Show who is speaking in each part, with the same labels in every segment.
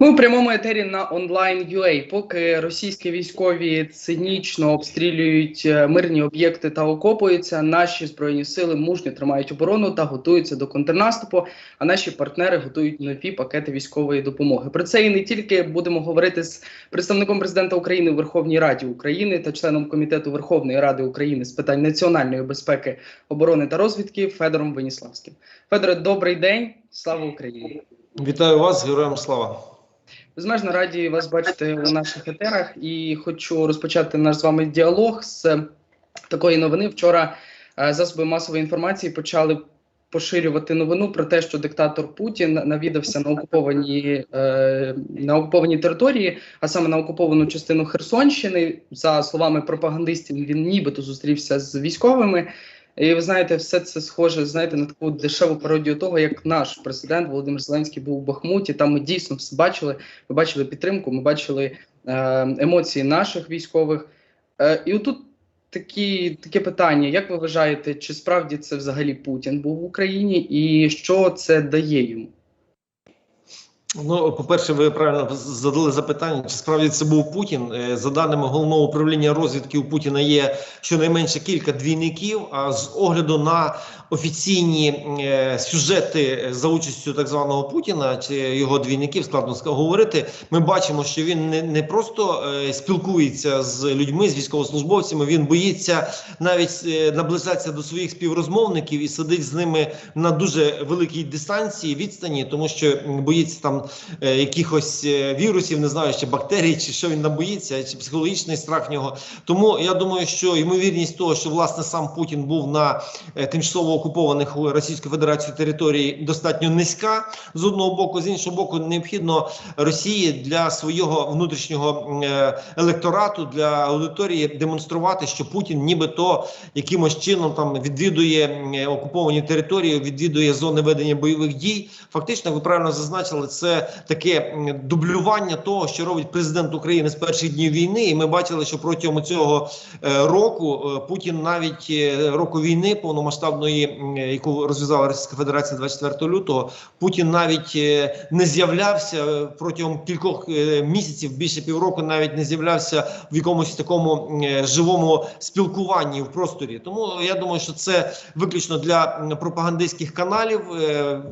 Speaker 1: Ми у прямому етері на онлайн UA. Поки російські військові цинічно обстрілюють е, мирні об'єкти та окопуються, наші збройні сили мужньо тримають оборону та готуються до контрнаступу. А наші партнери готують нові пакети військової допомоги. Про це і не тільки будемо говорити з представником президента України у Верховній Раді України та членом комітету Верховної Ради України з питань національної безпеки, оборони та розвідки Федором Веніславським. Федоре, добрий день, слава Україні!
Speaker 2: Вітаю вас, героям слава.
Speaker 1: Безмежно раді вас бачити у наших етерах і хочу розпочати наш з вами діалог з такої новини. Вчора е, засоби масової інформації почали поширювати новину про те, що диктатор Путін навідався на окуповані е, на окуповані території, а саме на окуповану частину Херсонщини. За словами пропагандистів, він нібито зустрівся з військовими. І ви знаєте, все це схоже знаєте, на таку дешеву пародію того, як наш президент Володимир Зеленський був у Бахмуті. Там ми дійсно все бачили. Ми бачили підтримку, ми бачили е, емоції наших військових. Е, і отут такі, таке питання: як ви вважаєте, чи справді це взагалі Путін був в Україні, і що це дає йому?
Speaker 2: Ну, по-перше, ви правильно задали запитання, чи справді це був Путін. Е, За даними головного управління розвідки, у Путіна є щонайменше кілька двійників. А з огляду на офіційні е, сюжети за участю так званого Путіна чи його двійників, складно говорити. Ми бачимо, що він не, просто е, спілкується з людьми, з військовослужбовцями. Він боїться навіть наближатися до своїх співрозмовників і сидить з ними на дуже великій дистанції відстані, тому що боїться там е, якихось вірусів, не знаю, чи бактерій, чи що він там боїться, чи психологічний страх в нього. Тому я думаю, що ймовірність того, що власне сам Путін був на е, тимчасово окупованих Російською Федерацією території, достатньо низька з одного боку, з іншого боку, необхідно Росії для свого внутрішнього е, електорату для аудиторії демонструвати, що Путін, нібито якимось чином там відвідує окуповані території, відвідує зони ведення бойових дій. Фактично, ви правильно зазначили, це таке дублювання того, що робить президент України з перших днів війни. І ми бачили, що протягом цього року Путін навіть року війни повномасштабної, яку розв'язала Російська Федерація 24 лютого, Путін навіть не з'являвся протягом кількох місяців, більше півроку, навіть не з'являвся в якомусь такому живому спілкуванні в просторі. Тому я думаю, що це виключно для пропагандистських каналів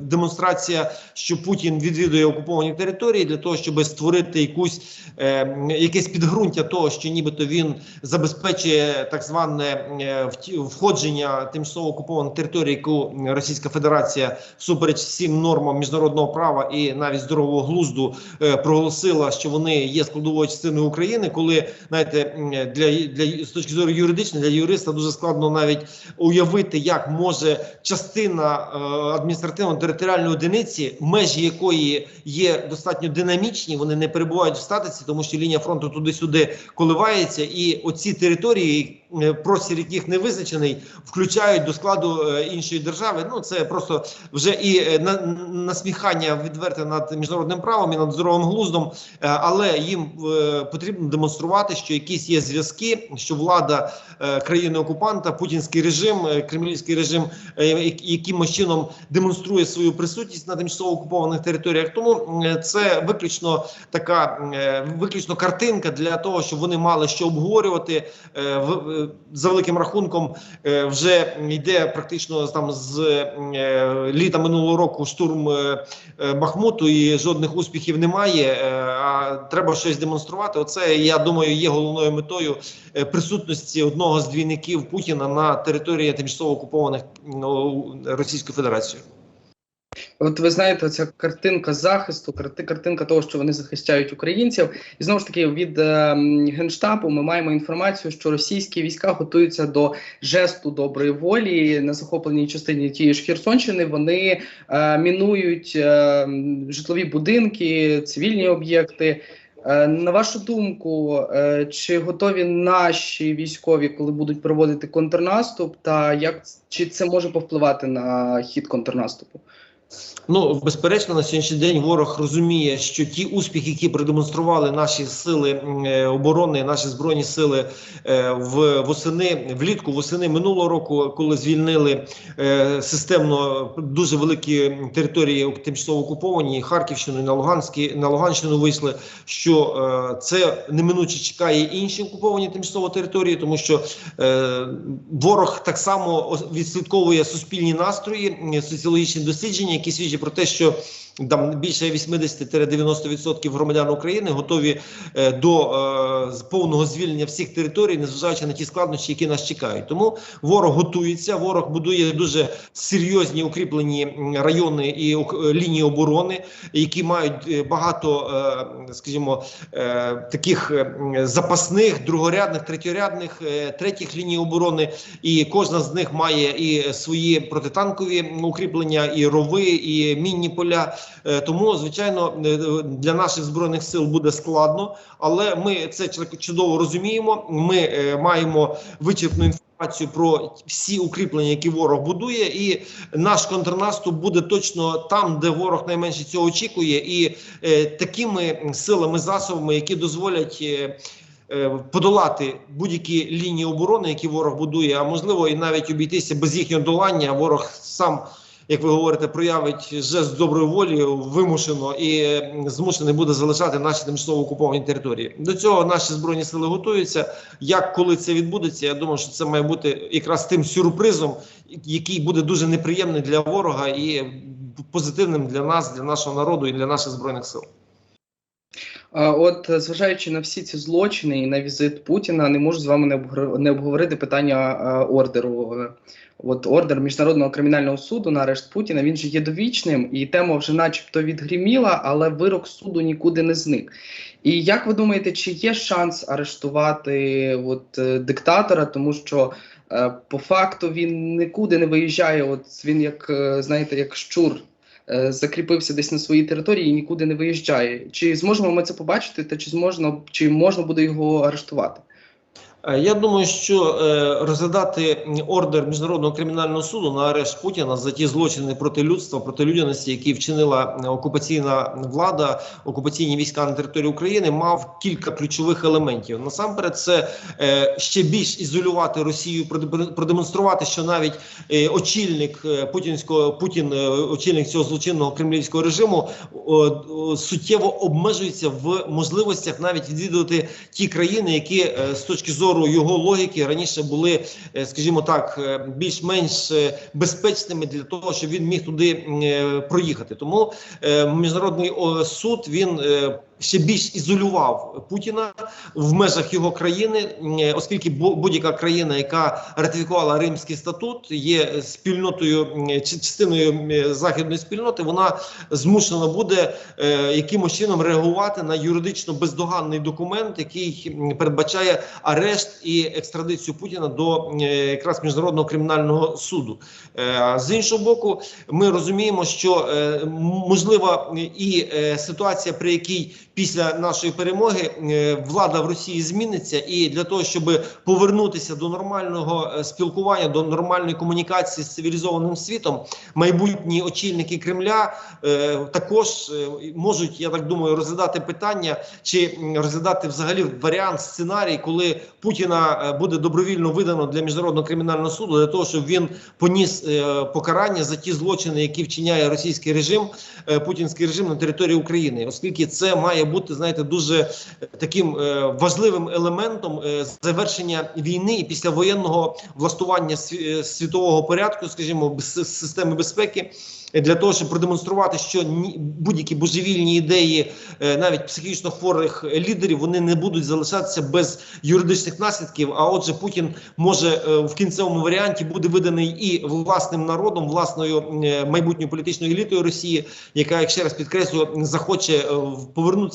Speaker 2: демонстрація, що Путін відвідує окуповані території для того, щоб створити якусь е, якесь підґрунтя того, що нібито він забезпечує так зване е, входження тимчасово окупованих територій, яку Російська Федерація всупереч всім нормам міжнародного права і навіть здорового глузду е, проголосила, що вони є складовою частиною України, коли знаєте, для для з точки зору юридичної для юриста дуже складно навіть уявити, як може частина е, адміністративно-територіальної одиниці, межі якої є достатньо динамічні, вони не перебувають в статиці, тому що лінія фронту туди-сюди коливається, і оці території, простір яких не визначений, включають до складу іншої держави. Ну це просто вже і на, насміхання відверте над міжнародним правом і над здоровим глуздом, але їм потрібно демонструвати, що якісь є зв'язки, що влада країни окупанта, путінський режим, кремлівський режим, якимось чином демонструє свою присутність на тимчасово окупованих територіях. Тому це виключно така виключно картинка для того, щоб вони мали що обговорювати за великим рахунком. Вже йде практично там з літа минулого року штурм Бахмуту, і жодних успіхів немає. А треба щось демонструвати. Оце я думаю, є головною метою присутності одного з двійників Путіна на території тимчасово окупованих Російською Федерацією.
Speaker 1: От ви знаєте, ця картинка захисту, картинка того, що вони захищають українців, і знову ж таки від е, генштабу ми маємо інформацію, що російські війська готуються до жесту доброї волі на захопленій частині тієї ж Херсонщини. Вони е, мінують е, житлові будинки, цивільні об'єкти. Е, на вашу думку, е, чи готові наші військові, коли будуть проводити контрнаступ, та як чи це може повпливати на хід контрнаступу?
Speaker 2: Ну, безперечно, на сьогоднішній день ворог розуміє, що ті успіхи, які продемонстрували наші сили е, оборони, наші збройні сили е, в восени влітку, восени минулого року, коли звільнили е, системно дуже великі території тимчасово окуповані, Харківщину, на Луганські на Луганщину вийшли. Що це неминуче чекає інші окуповані тимчасово території, тому що ворог так само відслідковує суспільні настрої, соціологічні дослідження, які свідчать про те, що там більше 80-90% громадян України готові е, до е, повного звільнення всіх територій, незважаючи на ті складнощі, які нас чекають. Тому ворог готується, ворог будує дуже серйозні укріплені райони і е, лінії оборони, які мають е, багато, е, скажімо, е, таких е, запасних, другорядних, третьорядних, е, третіх ліній оборони, і кожна з них має і свої протитанкові укріплення, і рови, і мінні поля. Е, Тому, звичайно, е, для наших збройних сил буде складно, але ми це чудо- чудово розуміємо. Ми е, маємо вичерпну інформацію про всі укріплення, які ворог будує, і наш контрнаступ буде точно там, де ворог найменше цього очікує, і такими силами, засобами, які дозволять. Подолати будь-які лінії оборони, які ворог будує, а можливо і навіть обійтися без їхнього долання. Ворог сам, як ви говорите, проявить жест доброї волі вимушено і змушений буде залишати наші тимчасово окуповані території. До цього наші збройні сили готуються. Як коли це відбудеться, я думаю, що це має бути якраз тим сюрпризом, який буде дуже неприємний для ворога і позитивним для нас, для нашого народу і для наших збройних сил.
Speaker 1: От, е, зважаючи на всі ці злочини і на візит Путіна, не можу з вами не обговорити питання е, ордеру. От ордер міжнародного кримінального суду на арешт Путіна він же є довічним, і тема вже, начебто, відгриміла, але вирок суду нікуди не зник. І як ви думаєте, чи є шанс арештувати от, е, диктатора, тому що по факту він нікуди не виїжджає? От він, як знаєте, як щур закріпився десь на своїй території і нікуди не виїжджає. Чи зможемо ми це побачити, та чи зможна, чи можна буде його арештувати?
Speaker 2: Е, Я думаю, що е, розглядати ордер міжнародного кримінального суду на арешт Путіна за ті злочини проти людства, проти людяності, які вчинила е, окупаційна влада, окупаційні війська на території України, мав кілька ключових елементів. Насамперед, це ще більш ізолювати Росію, проде- продемонструвати, що навіть очільник путінського Путін, очільник цього злочинного кремлівського режиму, суттєво обмежується в можливостях навіть відвідувати ті країни, які з точки зору його логіки раніше були, е, скажімо так, е, більш-менш е, безпечними для того, щоб він міг туди проїхати. Тому міжнародний суд він. Ще більш ізолював Путіна в межах його країни, оскільки бу- будь-яка країна, яка ратифікувала Римський статут, є спільнотою частиною західної спільноти, вона змушена буде е, якимось чином реагувати на юридично бездоганний документ, який передбачає арешт і екстрадицію Путіна до якраз міжнародного кримінального суду. Е, з іншого боку, ми розуміємо, що е, можлива і ситуація, при якій після нашої перемоги е, влада в Росії зміниться, і для того, щоб повернутися до нормального е, спілкування, до нормальної комунікації з цивілізованим світом, майбутні очільники Кремля е, також можуть, я так думаю, розглядати питання чи розглядати взагалі варіант сценарій, коли Путіна буде добровільно видано для міжнародного кримінального суду для того, щоб він поніс покарання за ті злочини, які вчиняє російський режим, путінський режим на території України, оскільки це має бути, знаєте, дуже е, таким е, важливим елементом е, завершення війни і післявоєнного влаштування світового порядку, скажімо, системи безпеки. Для того щоб продемонструвати, що будь-які божевільні ідеї, навіть психічно хворих лідерів, вони не будуть залишатися без юридичних наслідків. А отже, Путін може в кінцевому варіанті буде виданий і власним народом, власною майбутньою політичною елітою Росії, яка, як ще раз підкреслю, захоче е,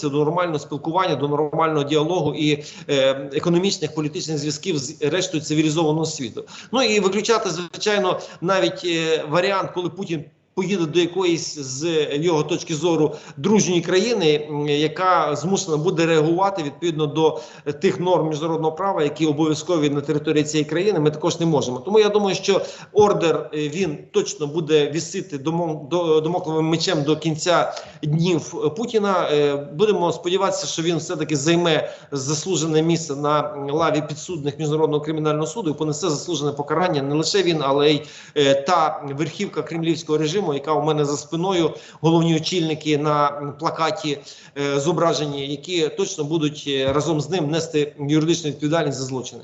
Speaker 2: повернутися до нормального спілкування, до нормального діалогу і е, економічних політичних зв'язків з рештою цивілізованого світу. Ну і виключати звичайно навіть е, варіант, коли Путін поїде до якоїсь з його точки зору дружньої країни, яка змушена буде реагувати відповідно до тих норм міжнародного права, які обов'язкові на території цієї країни, ми також не можемо. Тому я думаю, що ордер е, він точно буде вісити домо- до- домокловим мечем до кінця днів Путіна. Е, Будемо сподіватися, що він все таки займе заслужене місце на лаві підсудних міжнародного кримінального суду і понесе заслужене покарання не лише він, але й е, та верхівка кремлівського режиму, яка у мене за спиною, головні очільники на плакаті е, зображені, які точно будуть е, разом з ним нести юридичну відповідальність за злочини.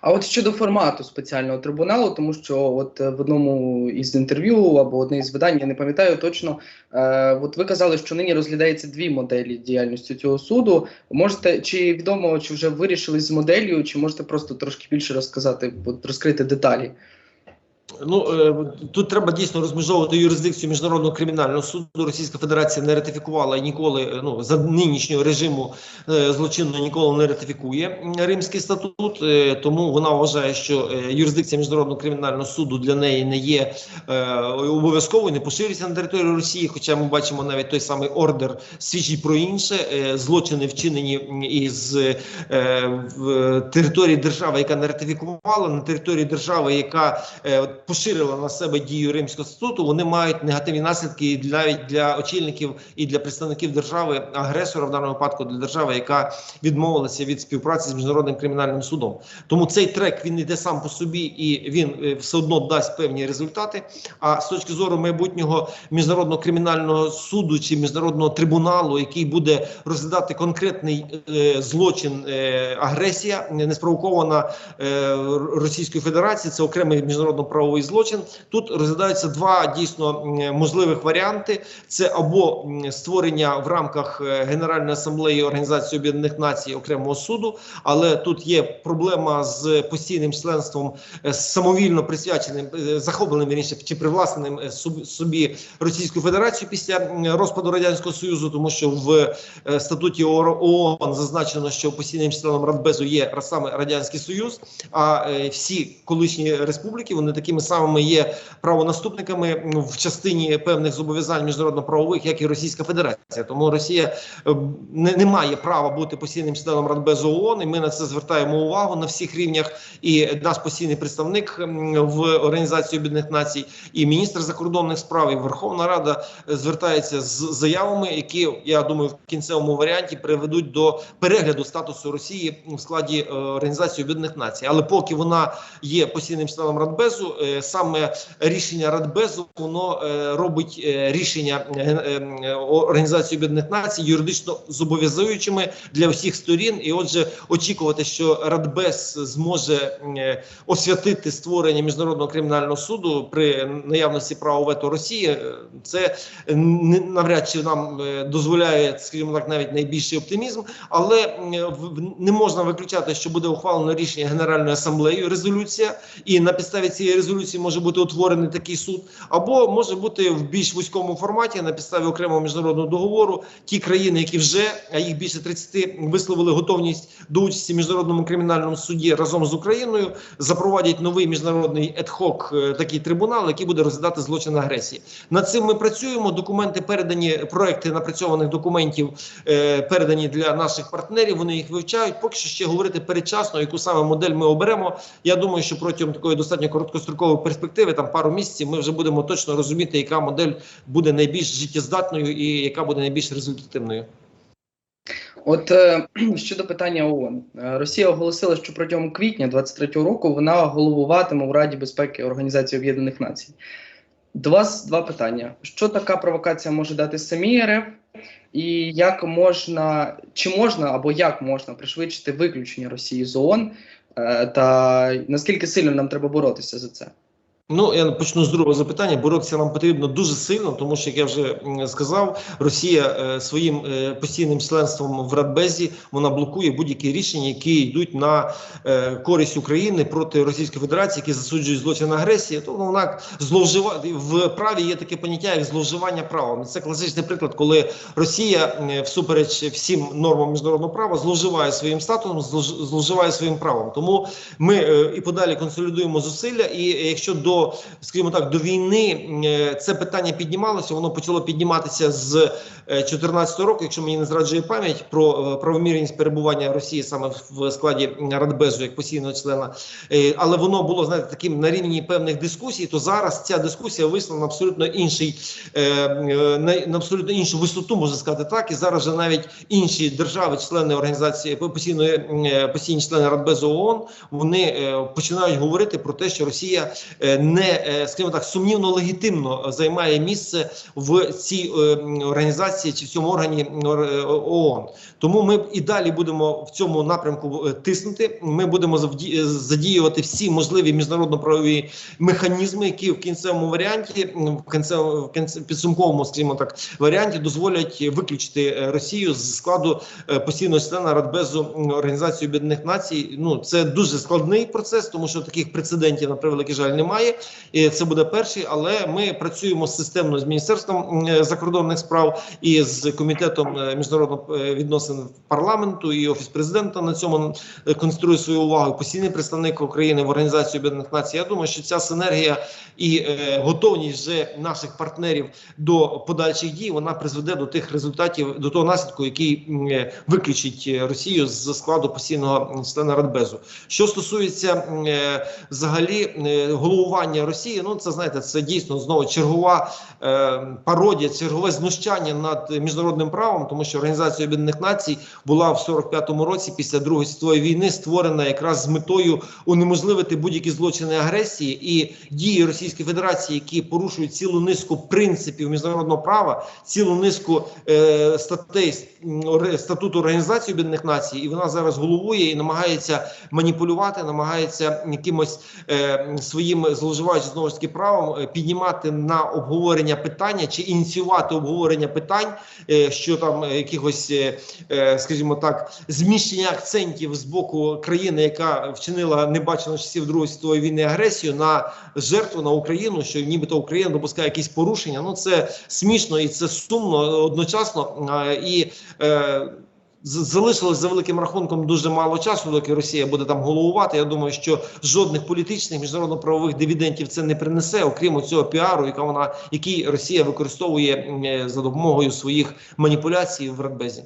Speaker 1: А от щодо формату спеціального трибуналу, тому що от е, в одному із інтерв'ю або одне із видань, я не пам'ятаю точно, е, от ви казали, що нині розглядається дві моделі діяльності цього суду. Можете чи відомо, чи вже вирішили з моделлю, чи можете просто трошки більше розказати, розкрити деталі?
Speaker 2: Ну е, тут треба дійсно розмежовувати юрисдикцію міжнародного кримінального суду. Російська Федерація не ратифікувала і ніколи е, ну за нинішнього режиму е, злочинного ніколи не ратифікує Римський статут. Тому вона вважає, що юрисдикція міжнародного кримінального суду для неї не є обов'язковою, не поширюється на територію Росії. Хоча ми бачимо навіть той самий ордер свідчить про інше злочини, вчинені із території держави, яка не ратифікувала, на території держави, яка поширила на себе дію Римського статуту, вони мають негативні наслідки і для, для очільників і для представників держави агресора в даному випадку для держави, яка відмовилася від співпраці з міжнародним кримінальним судом. Тому цей трек він йде сам по собі і він е, все одно дасть певні результати. А з точки зору майбутнього міжнародного кримінального суду чи міжнародного трибуналу, який буде розглядати конкретний е, злочин е, агресія, неспровокована е, Російською Федерацією, це окремий міжнародно-правовий злочин. Тут розглядаються два дійсно можливих варіанти: це або створення в рамках е, Генеральної асамблеї Організації Об'єднаних Націй окремого суду, але тут є проблема з постійним членством е, самовільно присвяченим е, захопленим вірніше, чи привласненим собі Російською Федерацією після розпаду радянського союзу, тому що в статуті ООН зазначено, що постійним членом Радбезу є саме радянський союз. А всі колишні республіки вони такими самими є правонаступниками в частині певних зобов'язань міжнародно-правових, як і Російська Федерація. Тому Росія е, не, не має права бути постійним членом Радбезу ООН, і ми на це звертаємо увагу на всіх рівнях. І наш постійний представник в Організації Об'єднаних Націй, і міністр закордонних справ, і Верховна Рада е, звертається з заявами, які я думаю в кінцевому варіанті приведуть до перегляду статусу Росії в складі е, Організації Об'єднаних Націй. Але поки вона є постійним членом Радбезу, саме рішення Радбезу воно е, робить е, рішення е, е, Організації Об'єднаних Націй юридично зобов'язуючими для всіх сторін. І отже, очікувати, що Радбез зможе е, освятити створення міжнародного кримінального суду при наявності права вето Росії, е, це навряд чи нам е, дозволяє, скажімо так, навіть найбільший оптимізм, але е, не можна виключати, що буде ухвалено рішення Генеральною асамблеєю резолюція, і на підставі цієї резолюції може бути утворений такий суд, або може бути в більш вузькому форматі на підставі окремого міжнародного договору. Ті країни, які вже а їх більше 30, висловили готовність до участі в міжнародному кримінальному суді разом з Україною, запровадять новий міжнародний едхок такий трибунал, який буде розглядати злочин агресії. Над цим ми працюємо. Документи передані, проекти напрацьованих документів е, передані для наших партнерів. Вони їх вивчають. Поки що ще говорити передчасно, яку саме модель ми оберемо. Я думаю, що протягом такої достатньо короткострокової перспективи, там пару місяців, ми вже будемо точно розуміти, яка модель буде найбільш життєздатною і яка буде найбільш результативною.
Speaker 1: От е, щодо питання ООН, Е, Росія оголосила, що протягом квітня 23-го року вона головуватиме у Раді безпеки Організації Об'єднаних Націй. До вас два питання: що така провокація може дати самій РФ, і як можна, чи можна або як можна пришвидшити виключення Росії з ООН, та наскільки сильно нам треба боротися за це?
Speaker 2: Ну я почну з другого запитання. Боротися нам потрібно дуже сильно, тому що як я вже сказав, Росія е, своїм е, постійним членством в Радбезі вона блокує будь-які рішення, які йдуть на е, користь України проти Російської Федерації, які засуджують злочин агресії. То вона зловживає в праві. Є таке поняття як зловживання правом. Це класичний приклад, коли Росія всупереч всім нормам міжнародного права зловживає своїм статусом, зловживає своїм правом. Тому ми і подалі консолідуємо зусилля. І якщо до до, скажімо так, до війни е, це питання піднімалося. Воно почало підніматися з 2014 року, якщо мені не зраджує пам'ять про е, правомірність перебування Росії саме в складі Радбезу як постійного члена, Е, але воно було знаєте таким на рівні певних дискусій. То зараз ця дискусія вийшла на абсолютно інший е, е, на, абсолютно іншу висоту, можна сказати так. І зараз вже навіть інші держави, члени організації постійної е, постійні члени Радбезу ООН, вони е, починають говорити про те, що Росія е, не е, скажімо так сумнівно легітимно займає місце в цій е, організації чи в цьому органі м, ООН. Тому ми і далі будемо в цьому напрямку е, тиснути. Ми будемо е, задіювати всі можливі міжнародно-правові механізми, які в кінцевому варіанті, в кінцевому підсумковому, скажімо так, варіанті дозволять виключити е, Росію з складу е, постійного члена Радбезу Організації Об'єднаних Націй. Ну це дуже складний процес, тому що таких прецедентів на превеликий жаль немає. І це буде перший, але ми працюємо системно з міністерством закордонних справ і з комітетом е, міжнародних е, відносин парламенту і офіс президента на цьому е, концентрує свою увагу. Постійний представник України в Організації Об'єднаних Націй. Я думаю, що ця синергія і е, готовність вже наших партнерів до подальших дій вона призведе до тих результатів, до того наслідку, який е, виключить е, Росію з складу постійного члена Радбезу. Що стосується е, взагалі е, головування Росії, ну це знаєте, це дійсно знову чергова е, пародія, чергове знущання над міжнародним правом, тому що Організація Об'єднаних Націй була в 45-му році після Другої світової війни створена якраз з метою унеможливити будь-які злочини агресії. І дії Російської Федерації, які порушують цілу низку принципів міжнародного права, цілу низку е, статей статуту Організації Об'єднаних Націй, і вона зараз головує і намагається маніпулювати, намагається якимось е, своїм зловживаючи знову ж таки правом е, піднімати на обговорення питання чи ініціювати обговорення питань, е, що там е, якихось, е, е, скажімо так, зміщення акцентів з боку країни, яка вчинила небачено часів Другої світової війни агресію на жертву на Україну, що нібито Україна допускає якісь порушення. Ну це смішно і це сумно одночасно. І е, залишилось за великим рахунком дуже мало часу, доки Росія буде там головувати. Я думаю, що жодних політичних міжнародно-правових дивідендів це не принесе, окрім цього піару, яка вона який Росія використовує е, за допомогою своїх маніпуляцій в Радбезі.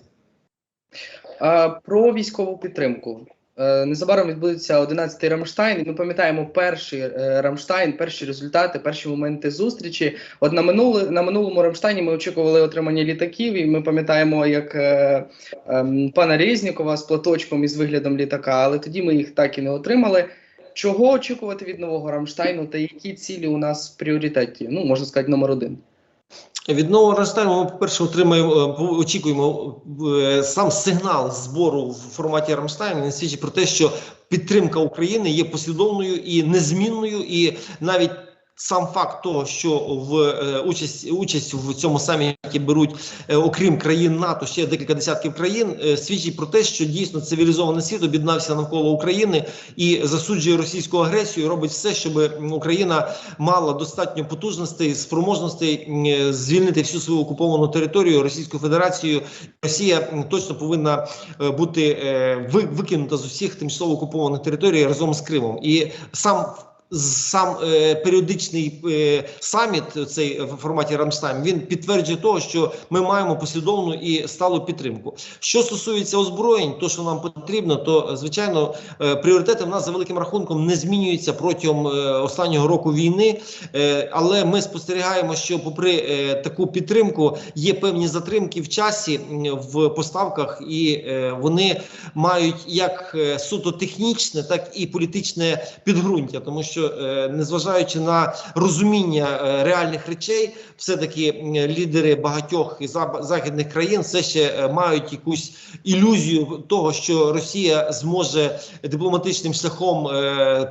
Speaker 1: Е, Про військову підтримку. Е, Незабаром відбудеться 11-й Рамштайн. Ми пам'ятаємо перший е, Рамштайн, перші результати, перші моменти зустрічі. От на минуле на минулому Рамштайні ми очікували отримання літаків, і ми пам'ятаємо, як е, ем, пана Резнікова з платочком і з виглядом літака, але тоді ми їх так і не отримали. Чого очікувати від нового Рамштайну та які цілі у нас в пріоритеті? Ну можна сказати, номер один.
Speaker 2: Від нового Рамштайну ми, по-перше, отримаємо, е, очікуємо е, сам сигнал збору в форматі Рамштайну. Він свідчить про те, що підтримка України є послідовною і незмінною, і навіть сам факт того, що в е, участь участь в цьому саміті беруть, е, окрім країн НАТО, ще декілька десятків країн, е, свідчить про те, що дійсно цивілізований світ об'єднався навколо України і засуджує російську агресію, і робить все, щоб Україна мала достатньо потужностей, спроможностей звільнити всю свою окуповану територію Російською Федерацією. Росія точно повинна бути викинута з усіх тимчасово окупованих територій разом з Кримом. І сам Сам е, періодичний е, саміт, цей в форматі Рамштайн, він підтверджує того, що ми маємо послідовну і сталу підтримку. Що стосується озброєнь, то що нам потрібно, то звичайно е, пріоритети в нас за великим рахунком не змінюються протягом е, останнього року війни. Е, але ми спостерігаємо, що попри е, таку підтримку є певні затримки в часі в поставках, і е, вони мають як е, суто технічне, так і політичне підґрунтя, тому що е, незважаючи на розуміння е, реальних речей, все таки лідери багатьох зап- західних країн все ще е, мають якусь ілюзію того, що Росія зможе дипломатичним шляхом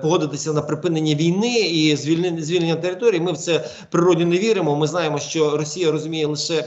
Speaker 2: погодитися на припинення війни і звільнення звільнення території. Ми в це природно не віримо. Ми знаємо, що Росія розуміє лише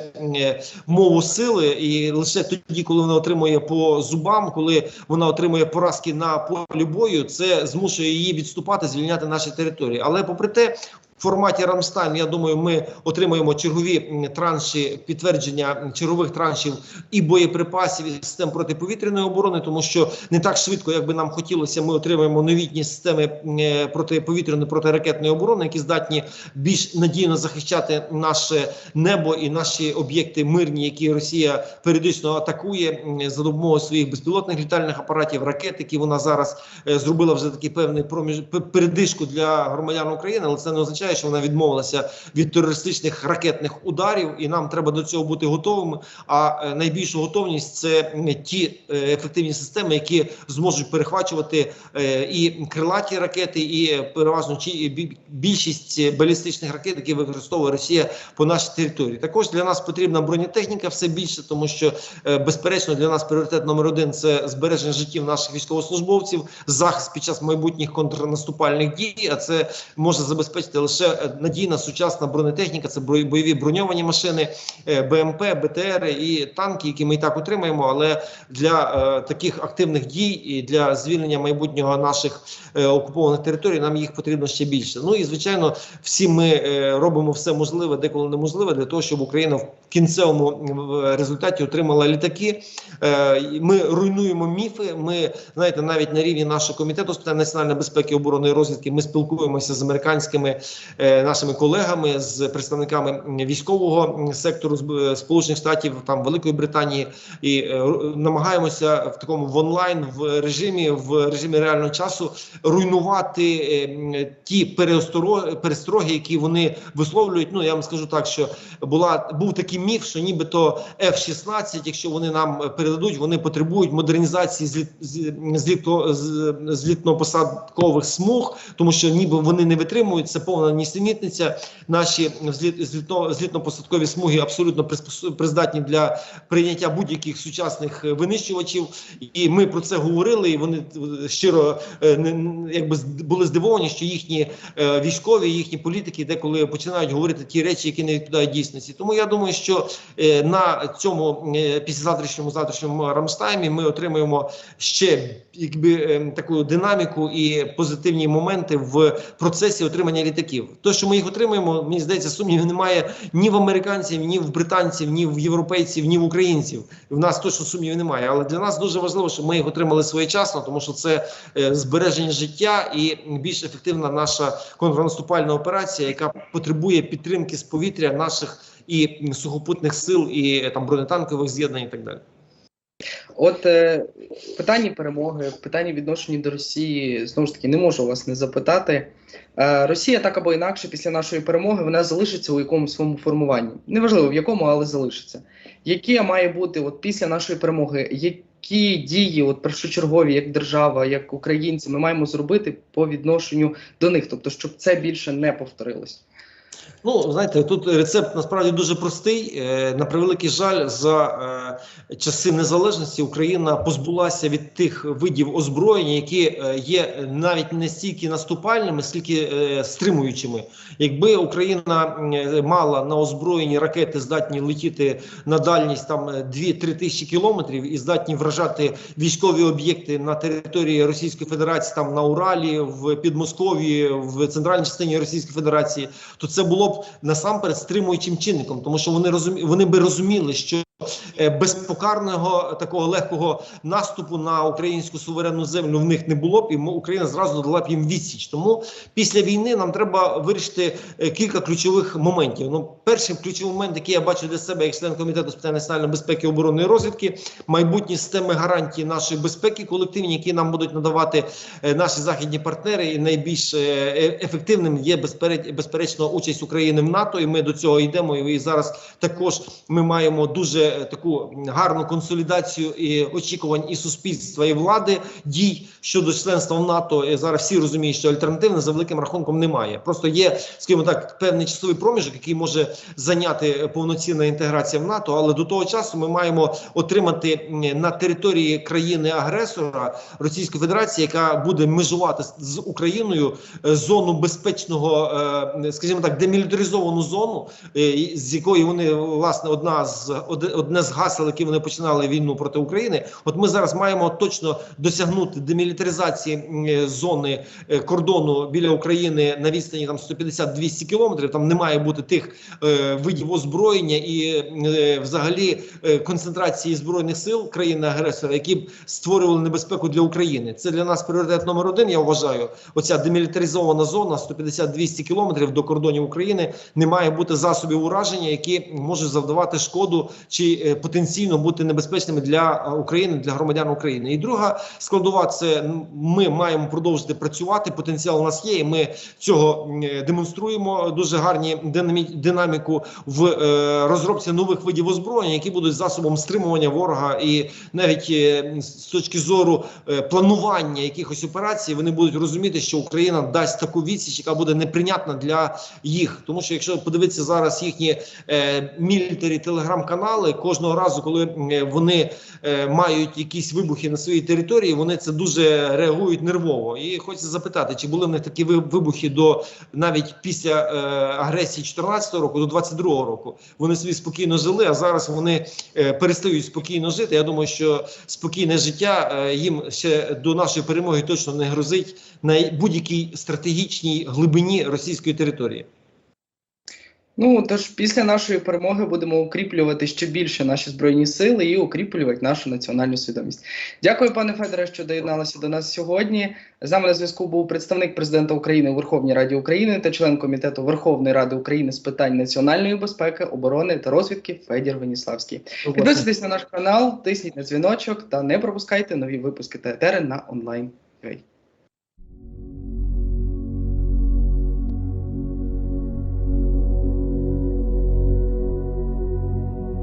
Speaker 2: мову сили, і лише тоді, коли вона отримує по зубам, коли вона отримує поразки на полі бою, це змушує її відступати, звільняти наші території. Але попри те, форматі Рамштайн, я думаю, ми отримаємо чергові транші підтвердження чергових траншів і боєприпасів і систем протиповітряної оборони, тому що не так швидко, як би нам хотілося, ми отримаємо новітні системи е, протиповітряної протиракетної оборони, які здатні більш надійно захищати наше небо і наші об'єкти мирні, які Росія періодично атакує за допомогою своїх безпілотних літальних апаратів, ракет, які вона зараз е, зробила вже такий певний проміж передишку для громадян України, але це не означає, що вона відмовилася від терористичних ракетних ударів, і нам треба до цього бути готовими. А е, найбільшу готовність це ті е, ефективні системи, які зможуть перехвачувати е, і крилаті ракети, і переважно чи більшість балістичних ракет, які використовує Росія по нашій території. Також для нас потрібна бронетехніка все більше, тому що безперечно для нас пріоритет номер один це збереження життів наших військовослужбовців, захист під час майбутніх контрнаступальних дій. А це може забезпечити лише е, надійна сучасна бронетехніка. Це бойові броньовані машини, е, БМП, БТР і танки, які ми і так отримаємо. Але для е, таких активних дій і для звільнення майбутнього наших окупованих територій нам їх потрібно ще більше. Ну і звичайно, всі ми робимо все можливе, деколи неможливе, для того, щоб Україна в кінцевому результаті отримала літаки. Ми руйнуємо міфи. Ми знаєте, навіть на рівні нашого комітету з питань національної безпеки, оборони і розвідки ми спілкуємося з американськими нашими колегами, з представниками військового сектору Зб- Сполучених Штатів, там Великої Британії, і е, намагаємося в такому в онлайн в режимі, в режимі реального часу руйнувати е, ті перестроги, які вони висловлюють. Ну я вам скажу так, що була був такий міф, що нібито F-16, якщо вони нам е, передадуть, вони потребують модернізації зліт, з- зліто, з- злітно-посадкових смуг, тому що ніби вони не витримують. Це повна нісенітниця. Наші зліт, злітно, злітно-посадкові смуги абсолютно придатні для прийняття будь-яких сучасних е, винищувачів. І ми про це говорили. І вони е, щиро е, якби були здивовані, що їхні військові, їхні політики деколи починають говорити ті речі, які не відповідають дійсності. Тому я думаю, що на цьому післязавтрашньому завтрашньому Рамштаймі ми отримаємо ще якби е, таку динаміку і позитивні моменти в процесі отримання літаків. То, що ми їх отримаємо, мені здається, сумнівів немає ні в американців, ні в британців, ні в європейців, ні в українців. І в нас точно сумнівів немає. Але для нас дуже важливо, щоб ми їх отримали своєчасно, тому що це е, збереження життя і більш ефективна наша контрнаступальна операція, яка потребує підтримки з повітря наших і сухопутних сил, і е, там бронетанкових з'єднань, і так далі.
Speaker 1: От е, питання перемоги, питання відношення до Росії знову ж таки не можу вас не запитати. Е, Росія так або інакше після нашої перемоги вона залишиться у якомусь своєму формуванні. Неважливо в якому, але залишиться. Яке має бути от після нашої перемоги? Які дії, от першочергові, як держава, як українці, ми маємо зробити по відношенню до них, тобто, щоб це більше не повторилось?
Speaker 2: Ну, знаєте, тут рецепт насправді дуже простий. Е, На превеликий жаль, за е, часи незалежності Україна позбулася від тих видів озброєння, які е, є навіть не стільки наступальними, скільки стримуючими. Якби Україна мала на озброєнні ракети, здатні летіти на дальність там 2-3 тисячі кілометрів і здатні вражати військові об'єкти на території Російської Федерації, там на Уралі, в Підмосков'ї, в центральній частині Російської Федерації, то це було б насамперед стримуючим чинником, тому що вони розумі... вони би розуміли, що безпокарного такого легкого наступу на українську суверенну землю в них не було б, і Україна зразу дала б їм відсіч. Тому після війни нам треба вирішити е, кілька ключових моментів. Ну, перший ключовий момент, який я бачу для себе як член комітету з питань національної безпеки, оборони і розвідки, майбутні системи гарантії нашої безпеки, колективні, які нам будуть надавати е, наші західні партнери, і найбільш е, е, ефективним є безпереч- безперечно участь України в НАТО. І ми до цього йдемо. І зараз також ми маємо дуже таку гарну консолідацію і очікувань і суспільства, і влади дій щодо членства в НАТО. І зараз всі розуміють, що альтернативне за великим рахунком немає. Просто є, скажімо так, певний часовий проміжок, який може зайняти повноцінна інтеграція в НАТО. Але до того часу ми маємо отримати на території країни-агресора Російської Федерації, яка буде межувати з- Україною е, зону безпечного, е, скажімо так, демілітаризовану зону, е, з якої вони власне одна з оде- одне з гасел, які вони починали війну проти України. От ми зараз маємо точно досягнути демілітаризації е, зони е, кордону біля України на відстані там 150-200 кілометрів. Там не має бути тих е, видів озброєння і взагалі концентрації збройних сил країни-агресора, які б створювали небезпеку для України. Це для нас пріоритет номер один. Я вважаю, оця демілітаризована зона 150-200 кілометрів до кордонів України не має бути засобів ураження, які можуть завдавати шкоду чи е, потенційно бути небезпечними для е, України, для громадян України. І друга складова це ми маємо продовжити працювати. Потенціал у нас є. і Ми цього е, демонструємо дуже гарні динамі- динаміку в розробці нових видів озброєння, які будуть засобом стримування ворога, і навіть з точки зору планування якихось операцій, вони будуть розуміти, що Україна дасть таку відсіч, яка буде неприйнятна для їх. Тому що якщо подивитися зараз їхні мілітарі телеграм-канали, кожного разу, коли е, вони е, мають якісь вибухи на своїй території, вони це дуже реагують нервово. І хочеться запитати, чи були в них такі ви- вибухи до навіть після е, агресії 14 року до 22 року. Вони собі спокійно жили, а зараз вони перестають спокійно жити. Я думаю, що спокійне життя їм ще до нашої перемоги точно не грозить на будь-якій стратегічній глибині російської території.
Speaker 1: Ну тож після нашої перемоги будемо укріплювати ще більше наші збройні сили і укріплювати нашу національну свідомість. Дякую, пане Федоре, що доєдналися до нас сьогодні. З нами на зв'язку був представник президента України у Верховній Раді України та член комітету Верховної Ради України з питань національної безпеки, оборони та розвідки Федір Веніславський. Підписуйтесь на наш канал, тисніть на дзвіночок та не пропускайте нові випуски ТТР на онлайн.